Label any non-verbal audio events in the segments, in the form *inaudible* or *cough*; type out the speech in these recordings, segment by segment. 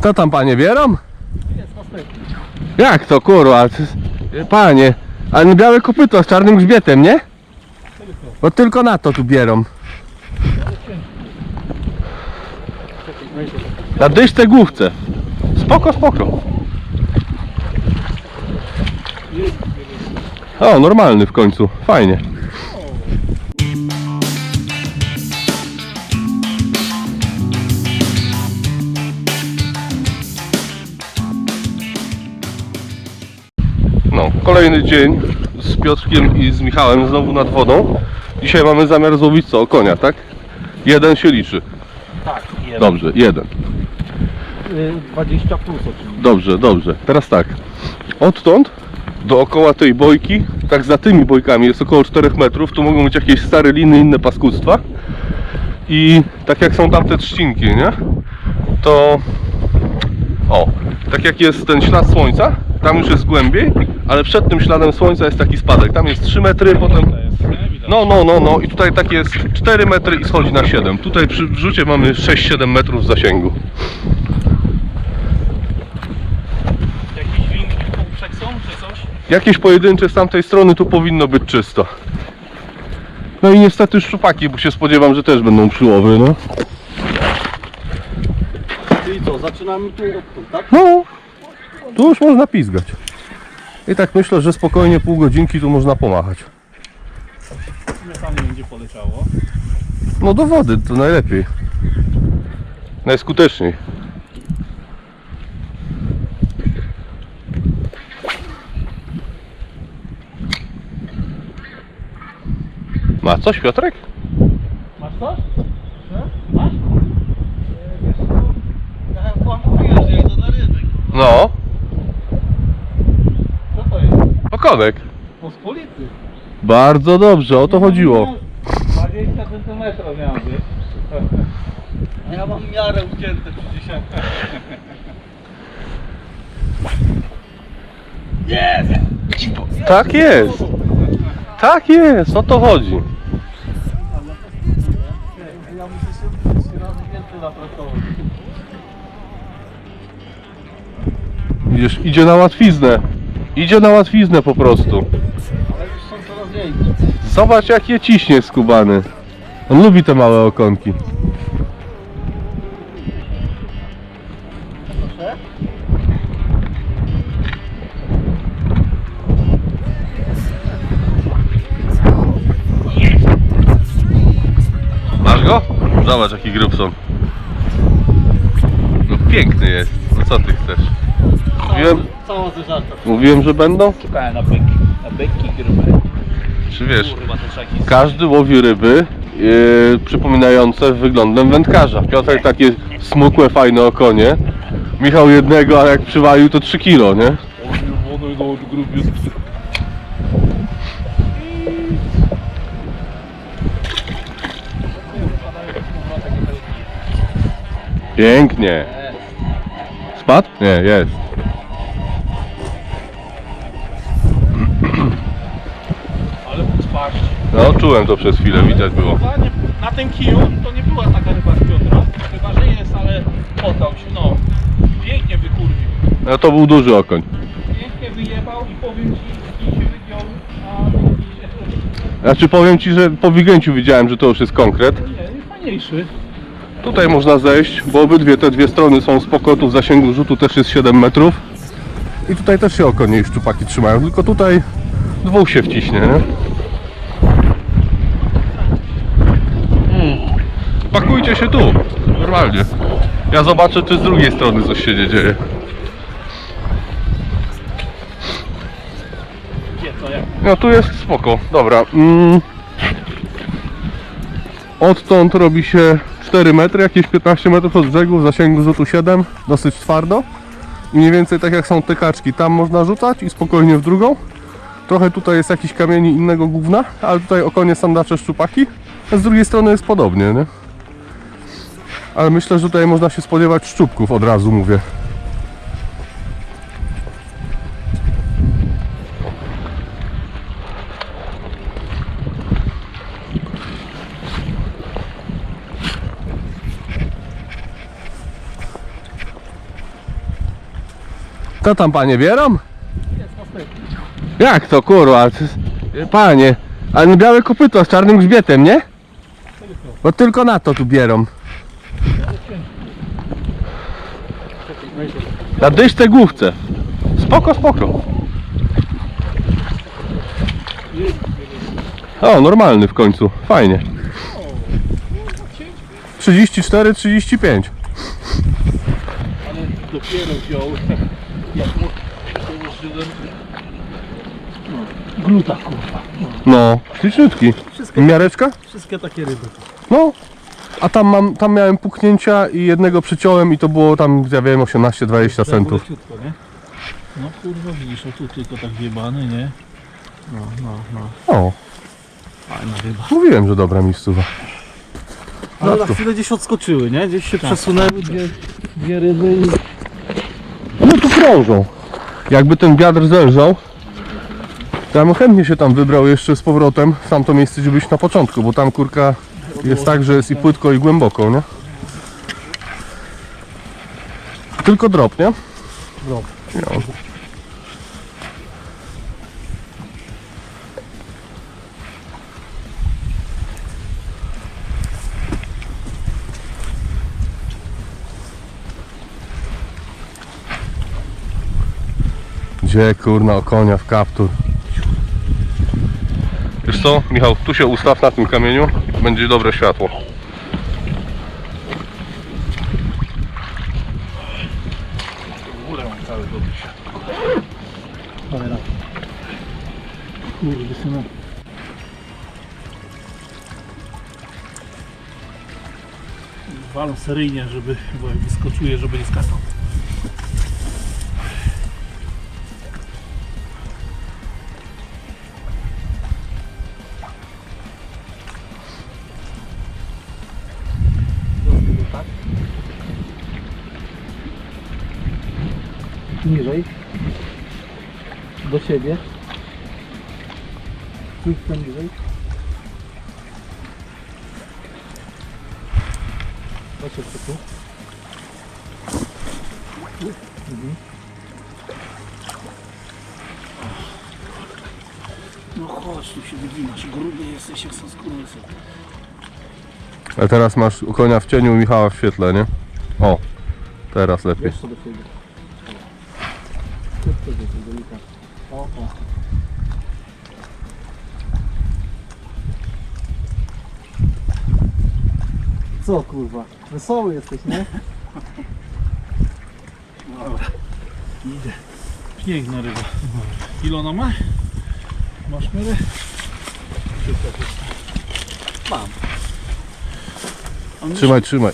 Co tam panie bierą? Jak to kurwa? Jest- Panie, ale białe kopyto z czarnym grzbietem, nie? Bo tylko na to tu bierą. Na dyszce główce. Spoko, spoko. O, normalny w końcu. Fajnie. Kolejny dzień z Piotrkiem i z Michałem znowu nad wodą. Dzisiaj mamy zamiar złowić co? Konia, tak? Jeden się liczy. Tak, jeden. Dobrze, jeden. Y, 20 plus oczywiście. Dobrze, dobrze. Teraz tak. Odtąd dookoła tej bojki, tak za tymi bojkami jest około 4 metrów. Tu mogą być jakieś stare liny, inne paskudztwa. I tak jak są tam te trzcinki, nie? To o, tak jak jest ten ślad słońca, tam już jest głębiej, ale przed tym śladem słońca jest taki spadek. Tam jest 3 metry, potem no, no, no, no i tutaj tak jest 4 metry i schodzi na 7. Tutaj przy wrzucie mamy 6-7 metrów zasięgu. Jakieś półprzek są, czy coś? Jakieś pojedyncze z tamtej strony tu powinno być czysto. No i niestety szczupaki, bo się spodziewam, że też będą przyłowy, no. Czyli co, zaczynamy tu odtąd, tak? No, tu już można pizgać. I tak myślę, że spokojnie pół godzinki tu można pomachać. Ile tam będzie poleciało? No do wody to najlepiej. Najskuteczniej. Ma coś Piotrek? Masz coś? Masz? Wiesz co, ja chyba mówiłem, że jadę na ryby. No, Co to okonek. Pospolity. Bardzo dobrze, o to chodziło. 20 cm miał być. A *laughs* ja mam miarę ucięte przy dziesiątce. Jest! Tak jest. Tak jest, o to chodzi. Ja muszę się trzy razy więcej napracować. Widzisz, idzie na łatwiznę. Idzie na łatwiznę po prostu. Ale już są coraz większe. Zobacz jak je ciśnie skubany. On lubi te małe okonki. Masz go? Zobacz jaki grubson. No piękny jest. No co ty chcesz? Mówiłem, Cała zeżarta. mówiłem że będą? Szukałem na byki, na byki grube. Czy wiesz, Kurwa, to trzeba jakiś... każdy łowi ryby yy, przypominające wyglądem wędkarza. Piotrek takie smukłe, fajne okonie. Michał jednego, a jak przywalił to 3 kilo, nie? One do grubiutki. Pięknie. Spadł? Nie, jest. No, czułem to przez chwilę, widać było. Na tym kiju to nie była taka ryba z Piotra. Chyba, że jest, ale poddał się, no. Pięknie wykurwił. No to był duży okoń. Pięknie wyjebał i powiem ci, kij się wygiął, a. Znaczy powiem Ci, że po wygięciu widziałem, że to już jest konkret. Nie, jest fajniejszy. Tutaj można zejść, bo obydwie te dwie strony są spoko, tu w zasięgu rzutu też jest 7 metrów. I tutaj też się okonie i szczupaki trzymają, tylko tutaj dwóch się wciśnie, nie? Pakujcie się tu, normalnie. Ja zobaczę, czy z drugiej strony coś się nie dzieje. No tu jest spoko, dobra. Mm. Odtąd robi się 4 metry, jakieś 15 metrów od brzegu, w zasięgu rzutu 7, dosyć twardo. I mniej więcej tak jak są te kaczki, tam można rzucać i spokojnie w drugą. Trochę tutaj jest jakiś kamieni innego gówna, ale tutaj okonie sandacze szczupaki. A z drugiej strony jest podobnie, nie? Ale myślę, że tutaj można się spodziewać szczupków od razu, mówię. Co tam panie następny. Jak to kurwa? Panie, ale białe kopyto z czarnym grzbietem, nie? Bo tylko na to tu bierą. Na dyszce główce. Spoko, spoko. O, normalny w końcu. Fajnie. 34, 35. Ale dopiero wziął. Jak mu. No, gluta kurwa. No, śliczniutki. Wszystkie, Miareczka? wszystkie takie ryby. No. A tam mam, tam miałem puknięcia i jednego przyciąłem i to było tam, ja wiem, 18-20 centów. Leciutko, nie? No kurwa widzisz, o tu tylko tak wjebany, nie? No, no, no. O, Fajna ryba. mówiłem, że dobra miejscowa. Ale na chwilę gdzieś odskoczyły, nie? Gdzieś się przesunęły dwie, dwie ryby i... No tu krążą. Jakby ten wiatr zelżał, to ja bym chętnie się tam wybrał jeszcze z powrotem w tamto miejsce, gdzie byś na początku, bo tam kurka jest tak, że jest i płytko i głęboko, nie? Tylko drop, nie? Drop. No. Gdzie kurna o konia w kaptur? Wiesz co, Michał, tu się ustaw na tym kamieniu, będzie dobre światło. Cały dobry. Cholera. Kurde. Walą seryjnie, żeby, bo jak wyskoczuje, żeby nie skakał. Chodź jeszcze tu. Mhm. No chodź, tu się wyginasz. Gruby jesteś, jak są skurwysy. Ale teraz masz u konia w cieniu, Michała w świetle, nie? O, teraz lepiej. Jeszcze do siebie. Delikatnie. O, o. Co kurwa? Wesoły jesteś, nie? Dobra. Idę. Piękna ryba. Ile ona ma? Masz miarę? Mam. On Trzymaj, trzymaj.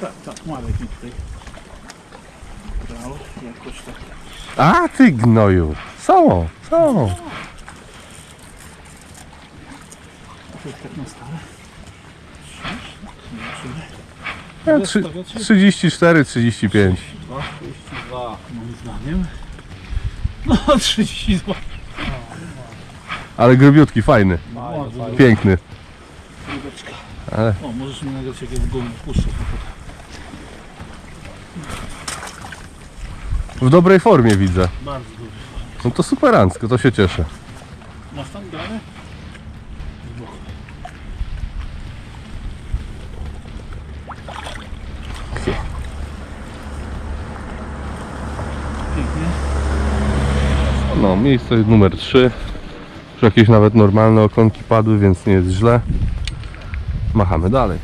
Tak, tak, mam jakiś tutaj. Brał, jakoś tak. A ty gnoju. Są. To jest tak na stałe. Ja, trzy, 34, 35. 32 moim zdaniem. No *laughs* 32. Ale grubiutki, fajny, Bardzo dobra piękny. rybeczka. Ale O, możesz mi nagrać jak ja w puszczę potem. w dobrej formie widzę. Bardzo dobry. No to superancko, to się cieszę. Masz tam grane? Z boku. Pięknie. No, miejsce numer 3. Już jakieś nawet normalne okonki padły, więc nie jest źle. Machamy dalej.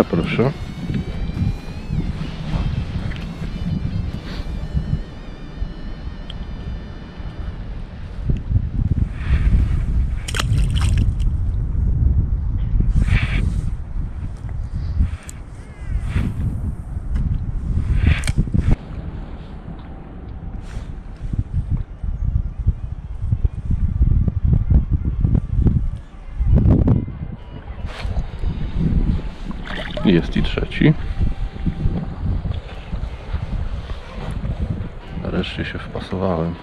Да, хорошо. 33. Nareszcie się wpasowałem.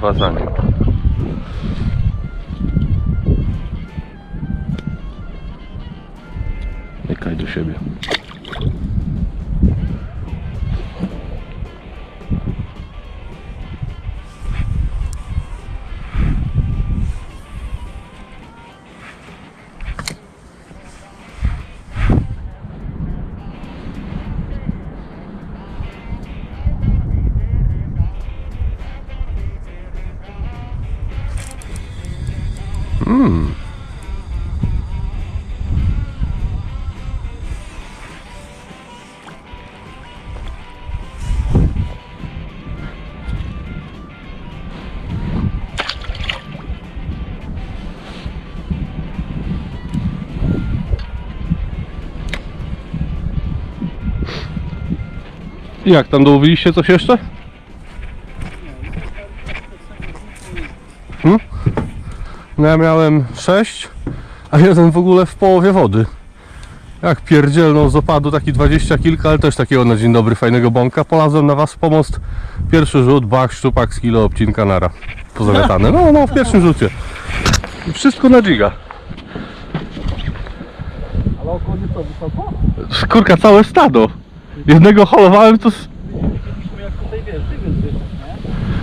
Kolejne dwa za nim. Mykaj do siebie. Mm. Jak tam dołowiliście coś jeszcze? Hmm? No ja miałem 6, a jeden w ogóle w połowie wody. Jak pierdzielną z opadu, taki 20 kilka, ale też takiego na dzień dobry fajnego bąka. Polazłem na was pomost. Pierwszy rzut, bach, szczupak z kilo, obcinka nara. Pozamiatane. No, no, w pierwszym rzucie. I wszystko na giga. Ale oko nie to wysoko? Kurka, całe stado. Jednego holowałem, to...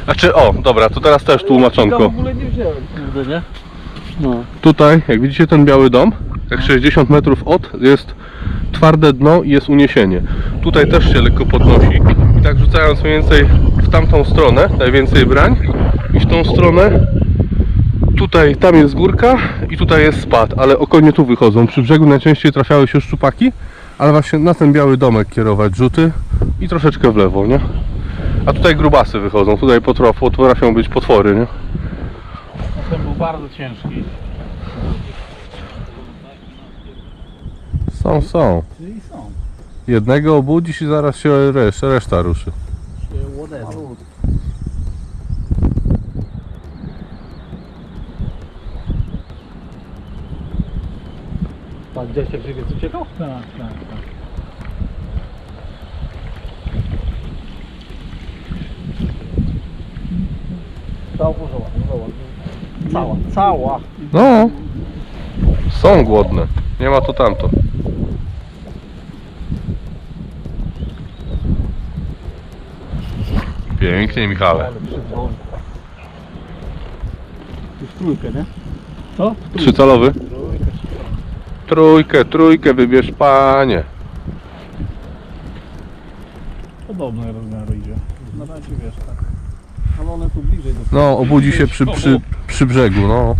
Znaczy, o, dobra, to teraz też Ja tłumaczonko. w ogóle nie wziąłem, kurde, nie? No. Tutaj, jak widzicie ten biały dom, jak 60 metrów od jest twarde dno i jest uniesienie. Tutaj też się lekko podnosi i tak rzucając mniej więcej w tamtą stronę, najwięcej brań i w tą stronę tutaj, tam jest górka i tutaj jest spad, ale okonie tu wychodzą. Przy brzegu najczęściej trafiały się szczupaki, ale właśnie na ten biały domek kierować rzuty i troszeczkę w lewo, nie? A tutaj grubasy wychodzą, tutaj potrafią być potwory, nie? Ten był bardzo ciężki. Są, są. Czyli są. Jednego obudzisz i zaraz się reszta, reszta ruszy. Się łoderu. Pan gdzieś jak żywiec uciekał? Tak, tak, tak. Cała pożoła, pożoła. Cała, cała. No, są głodne. Nie ma to tamto. Pięknie, Michale. Już trójkę, nie? Co? Trzycalowy? Trójkę. Trójkę, trójkę wybierz, panie. Podobne rozmiary idzie. Na razie wiesz, tak. Ale one tu bliżej do No, obudzi się przy, przy, przy brzegu, no.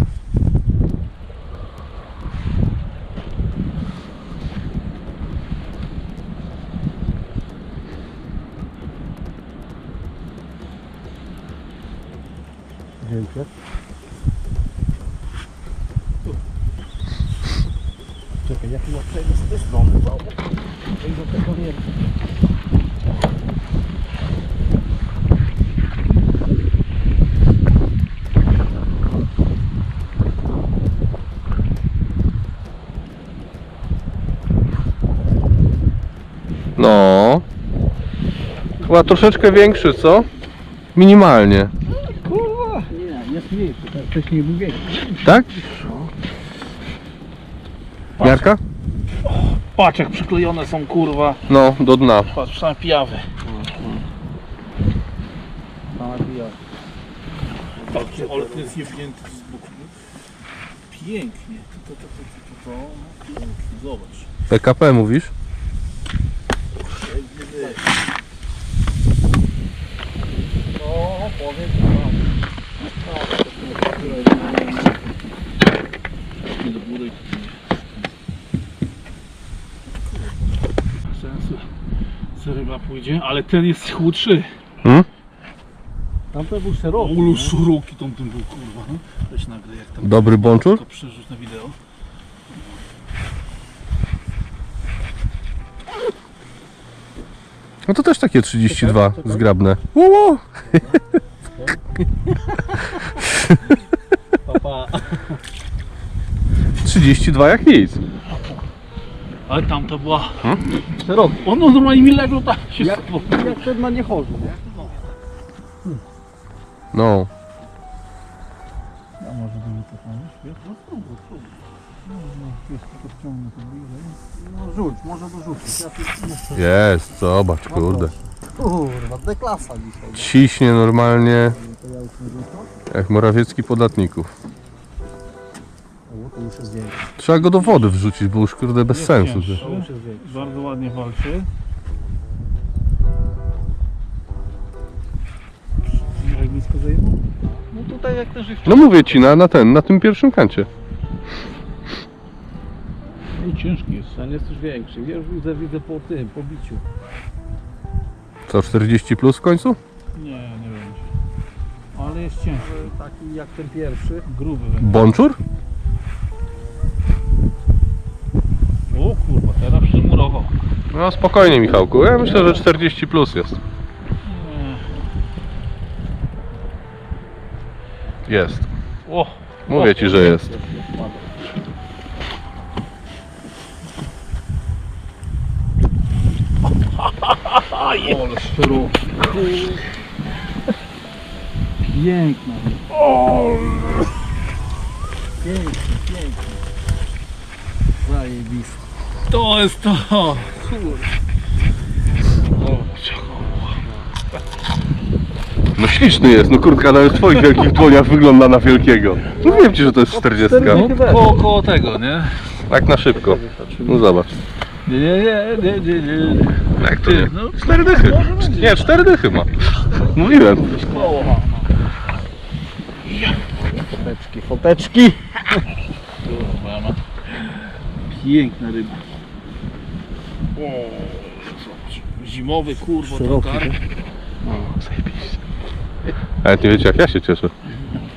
zdjęcie. Czekaj, jak ja przejdę z tej strony, to do tego nie No. Chyba troszeczkę większy, co? Minimalnie. Kurwa! Nie, jest mniejszy, tak wcześniej był większy. Tak? Miarka? Patrz jak przyklejone są kurwa. No, do dna. Patrz, same pijawy. Patrz, ale to jest jebnięty z boku. Pięknie. To, to, to, to, to, to, pięknie. Zobacz. PKP mówisz? No, powiem Nie do góry. Sensu. Co ryba pójdzie, ale ten jest chudszy. Hmm? Tamten był szeroki. Ulu szeroki tam ten był kurwa. No. Weź nagle jak tam. Dobry bączur? To przerzuć na wideo. No to też takie 32 zgrabne. Ło! *laughs* Papa. 32 jak nic. Ale tam to była. Szeroki. Ono normalnie mi legło tak się Jak, schowało. jak ten na nie? No. A może do mnie to pomóc? No spróbuj, spróbuj. No, no, jest tylko wciągnę to bliżej. No rzuć, może dorzucić. Ja tu muszę... Jest, zobacz, kurde. Kurwa, deklasa dzisiaj. Ciśnie normalnie jak Morawiecki podatników. O, to już jest zdjęcie. Trzeba go do wody wrzucić, bo już kurde bez Jest sensu. cięższy. To już jest zdjęcie. Bardzo ładnie walczy. Jak blisko zajebał? No tutaj jak też No mówię ci, na, na ten, na tym pierwszym kancie. No, ciężki jest. Ten jest już większy. Ja już widzę, widzę po tym, po biciu. Co, 40 plus w końcu? Nie, nie będzie. Ale jest ciężki. Taki jak ten pierwszy. Gruby będzie. Bączur? O kurwa, teraz przymurował. No spokojnie Michałku, ja myślę, że 40 plus jest. Nie. Jest. O, Mówię ci, że jest. Szeroki. Piękna. Piękny, piękny. Zajebisty. To jest to. No śliczny jest, no kurtka nawet w twoich wielkich dłoniach wygląda na wielkiego. No wiem ci, że to jest 40. No, koło, koło tego, nie? Tak na szybko. No zobacz. Nie, nie, nie, nie, nie, nie. Jak to Ty, nie? no. Cztery dychy. *laughs* Nie, cztery dychy ma. Mówiłem. Koło. Foteczki, foteczki. Kurwa, ma. Piękna ryba. O, zobacz. Zimowy kurwa Szeroki, tokar. Nawet nie wiecie jak ja się cieszę.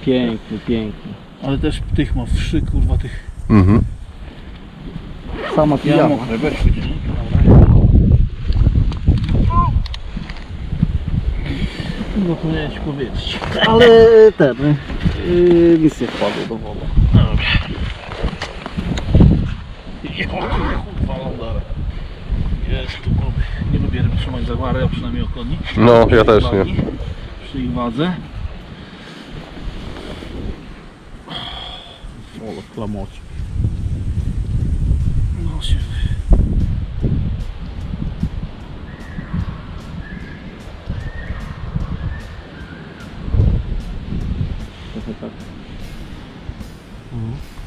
Piękny, piękny. Ale też tych ma wszy kurwa tych. Mhm. Sama Ja pijama. mokre, weź. No to miałem ci powiedzieć. Ale ten, yy, nic nie wpadło do wody. Jest tu gruby. Nie lubię ryb trzymać za gwarę, a przynajmniej okoni. No, Przy ja też nie. Przy ich wadze. O, klamoci.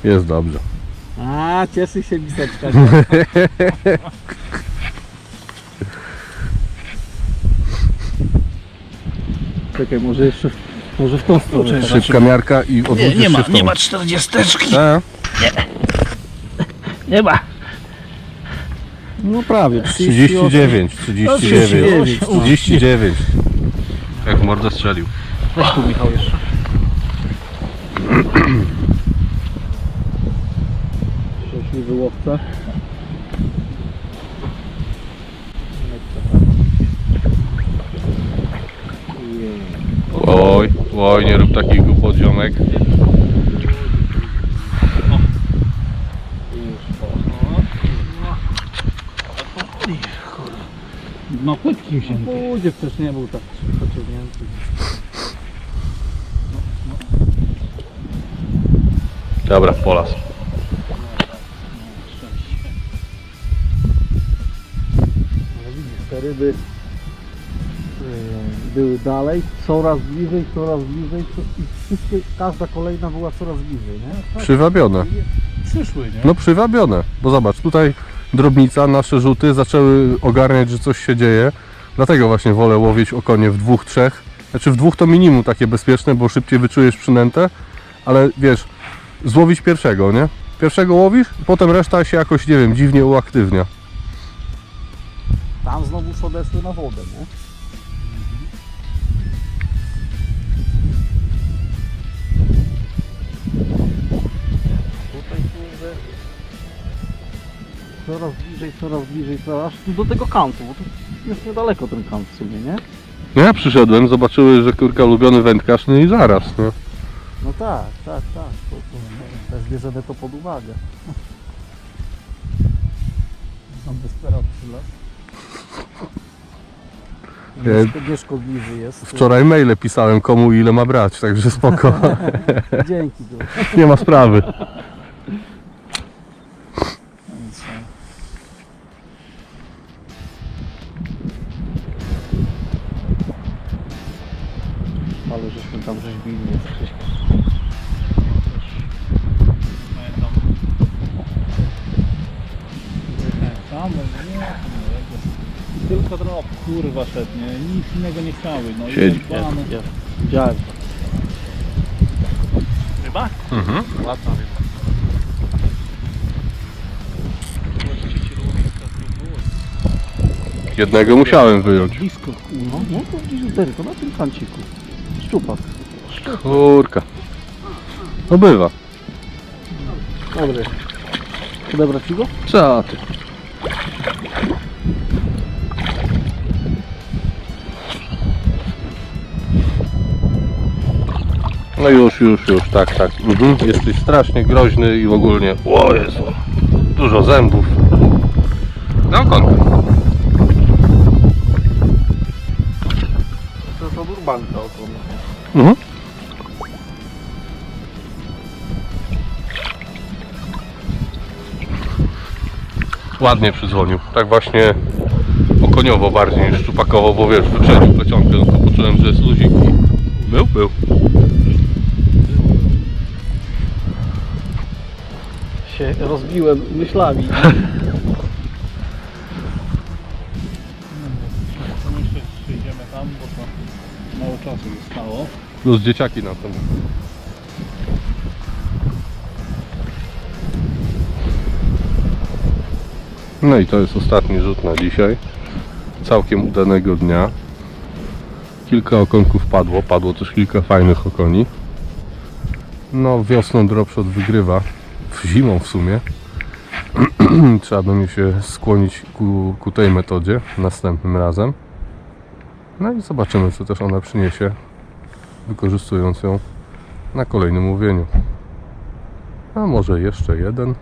Jest dobrze. A, cieszy się miseczka. *laughs* Czekaj, może jeszcze, może w tą stronę. Szybka miarka i Nie, odwrócisz nie ma, się w tą. nie ma czterdziesteczki. A, Nie ma. No prawie, 39, 39, 39. 39. Jak mordę strzelił. Weź tu Michał jeszcze. Szczęśliwy łowca. Oj, oj, nie rób takich głupot, ziomek. No płytkim się. Pójdzie, przecież nie był tak pociągnięty. Dobra, polas. Ryby yy, były dalej, coraz bliżej, coraz bliżej i wszystkie, każda kolejna była coraz bliżej, nie? Przywabione. Przyszły, nie? No przywabione, bo zobacz, tutaj drobnica, nasze rzuty zaczęły ogarniać, że coś się dzieje. Dlatego właśnie wolę łowić okonie w dwóch, trzech. Znaczy w dwóch to minimum takie bezpieczne, bo szybciej wyczujesz przynętę, ale wiesz, złowić pierwszego, nie? Pierwszego łowisz, potem reszta się jakoś, nie wiem, dziwnie uaktywnia. Tam znowu już odeszły na wodę, nie? Tutaj kurde coraz bliżej, coraz bliżej, coraz tu do tego kantu, bo tu jest niedaleko ten kant w sumie, nie? No ja przyszedłem, zobaczyły, że kurka ulubiony wędkarz, no i zaraz, no. No tak, tak, tak. To, to, też bierzemy to pod uwagę. *laughs* Tam desperat przylas. Nieszkodliwy jest. Wczoraj maile pisałem komu ile ma brać, także spoko, *laughs* Dzięki. Nie ma sprawy. Kurwa szedł, nie? Nic innego nie chciały, no i Siedzi. jebane. Widziałem. Ryba? Mhm. Ładna ryba. Jednego musiałem wyjąć. Blisko, No, no to gdzieś tylko na tym kanciku. Szczupak. Kurka. No bywa. Dobry. Odebrać ci go? Co ty? No już, już, już, tak, tak. Mhm. Jesteś strasznie groźny i ogólnie. O Jezu. Dużo zębów. No kończę. To jest od urbanka. Mhm. Ładnie przydzwonił. Tak właśnie okoniowo bardziej niż szczupakowo, bo wiesz, wyprzedził plecionkę, no to poczułem, że jest luzik i był, był. Się rozbiłem myślami. Plus dzieciaki na tym. No i to jest ostatni rzut na dzisiaj. Całkiem udanego dnia. Kilka okonków padło, padło też kilka fajnych okoni. No wiosną dropshot wygrywa, zimą w sumie. *clears throat* Trzeba będzie się skłonić ku, ku tej metodzie następnym razem. No i zobaczymy co też ona przyniesie wykorzystując ją na kolejnym łowieniu. A może jeszcze jeden?